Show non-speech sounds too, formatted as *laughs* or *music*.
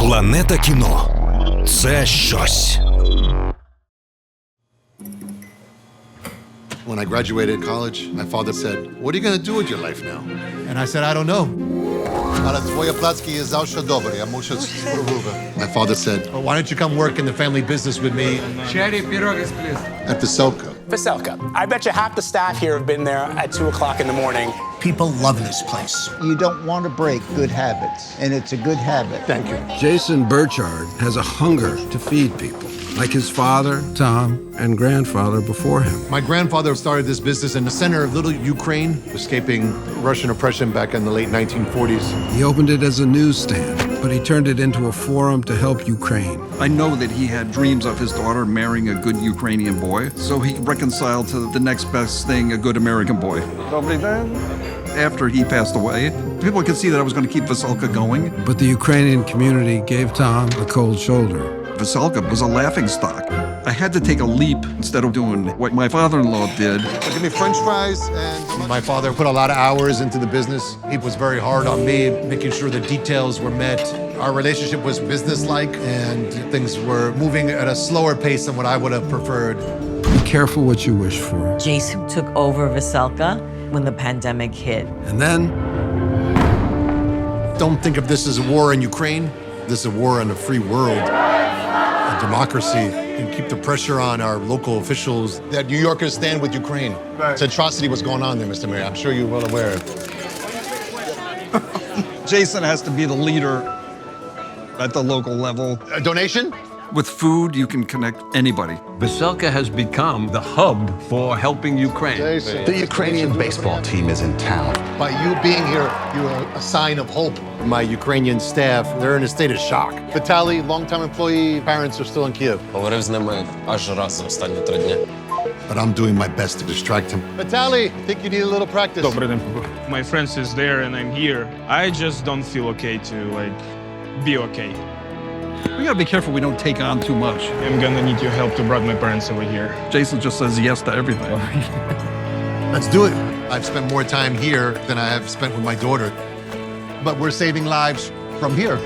Планета кіно це щось. When I graduated college, my father said, What are you going to do with your life now? And I said, I don't know. Ale twoje placki jest zawsze dobre, ja muszę spróbować. My father said, But why don't you come work in the family business with me? Cherry pierogies, please. At Veselka. Veselka. I bet you half the staff here have been there at 2 o'clock in the morning. People love this place. You don't want to break good habits, and it's a good habit. Thank you. Jason Burchard has a hunger to feed people, like his father, Tom, and grandfather before him. My grandfather started this business in the center of little Ukraine, escaping Russian oppression back in the late 1940s. He opened it as a newsstand, but he turned it into a forum to help Ukraine. I know that he had dreams of his daughter marrying a good Ukrainian boy, so he reconciled to the next best thing, a good American boy. After he passed away, people could see that I was going to keep Veselka going. But the Ukrainian community gave Tom the cold shoulder. Veselka was a laughing stock. I had to take a leap instead of doing what my father-in-law did. Give me french fries and... My father put a lot of hours into the business. He was very hard on me, making sure the details were met. Our relationship was businesslike, and things were moving at a slower pace than what I would have preferred. Be careful what you wish for. Jason took over Veselka when the pandemic hit. And then Don't think of this as a war in Ukraine. This is a war in a free world, a democracy, and keep the pressure on our local officials. That New Yorkers stand with Ukraine. It's atrocity what's going on there, Mr. Mayor. I'm sure you're well aware. Jason has to be the leader at the local level. A donation? With food, you can connect anybody. Veselka has become the hub for helping Ukraine. Jason. The Ukrainian baseball team is in town. By you being here, you're a sign of hope. My Ukrainian staff, they're in a state of shock. Vitaly, longtime employee, parents are still in Kiev. Говорив з ними аж раз за останні три дні. But I'm doing my best to distract him. Vitaly, think you need a little practice. My friends is there and I'm here. I just don't feel okay to like be okay. We gotta be careful we don't take on too much. I'm gonna need your help to bring my parents over here. Jason just says yes to everything. *laughs* Let's do it. I've spent more time here than I have spent with my daughter. But we're saving lives from here.